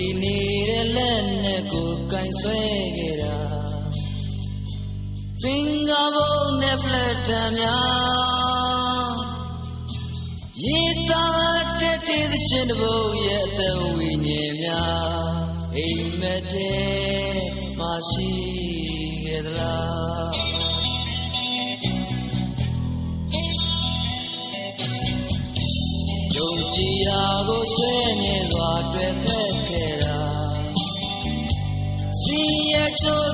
ဂျုံလီနေတဲ့လက်နဲ့ကိုကင်ဆွဲခဲ့တာ finger bone နဲ့ flat တံများရေတာတဲ့တဲ့သချင်းတစ်ပုဒ်ရဲ့အသက်ဝိညာဉ်များအိမ်မက်တဲ့မရှိခဲ့သလားယုံကြည်ရာကိုဆွဲနေစွာတွေ့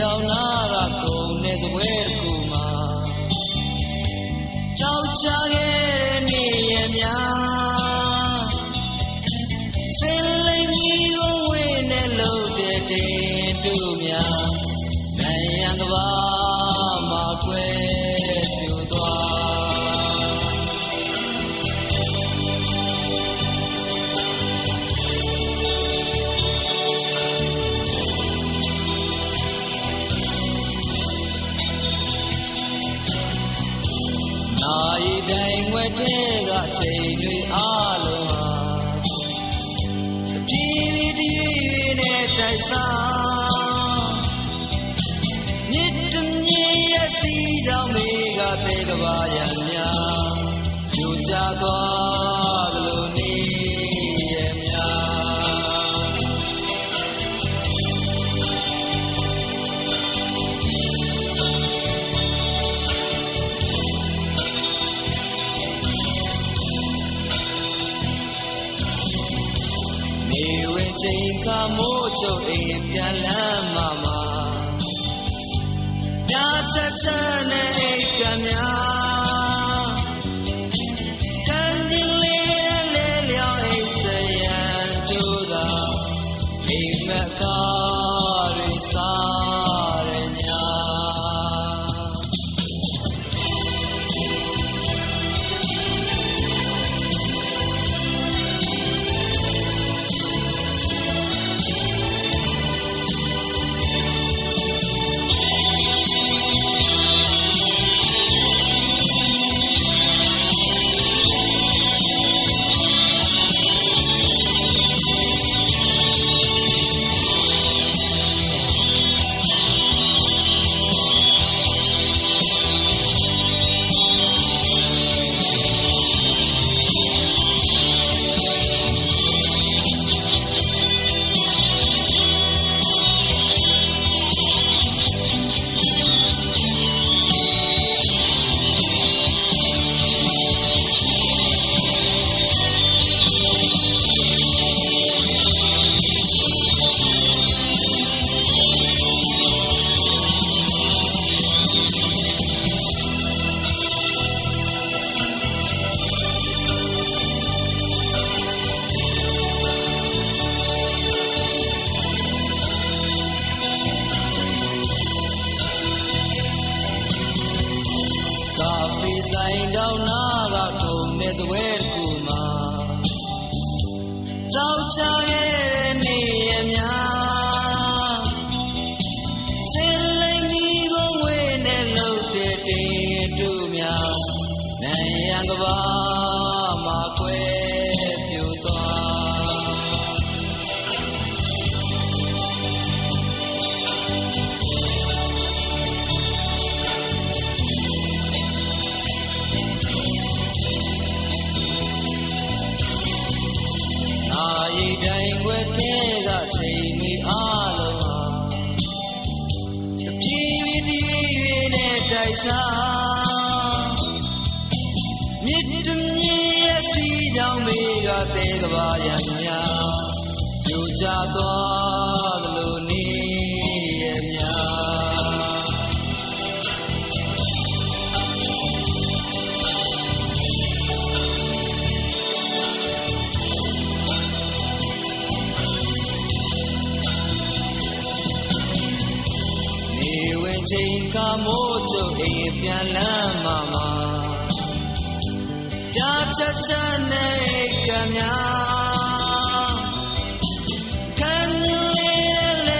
တောင်နာကခုံနေသပွဲတစ်ခုမှာကြောက်ချခဲ့ ရီတိုင်ွယ်တဲ့ကချိန်တွေအားလုံးဟာတပြေးပြေးတရွေ့ရွေ့နဲ့တိုက်စားမြစ်တမြင်ရဲ့စီကြောင့်မေကတဲ့ကဘာရံများကြိုကြသွား ချိန်ကမိုးချုပ်အိမ်ပြန်လမ်းမှာမှာညချက်ချက်နဲ့အိတ်ကများကန်ဒီလေးနဲ့လေလျောင်းအိတ်စရန်ကျိုးသာအိမ်မက် ဆိုင်တောင်နာကခုံနေသပွဲတစ်ခုမှာကြောက်ချခဲ့တဲ့ ချိန်တွေအားလုံးဟာတပြေးပြေးတည်ရွေနဲ့တိုက်စားမြစ်တမြင်ရဲ့စီကြောင့်မေကတဲ့ကဘာရံများကြိုကြသွားသ ချိန်ခါမိုးကျုပ်အိမ်ပြန်လမ်းမှာမှာပြချချနဲ့ကမြခန်းလေးလေး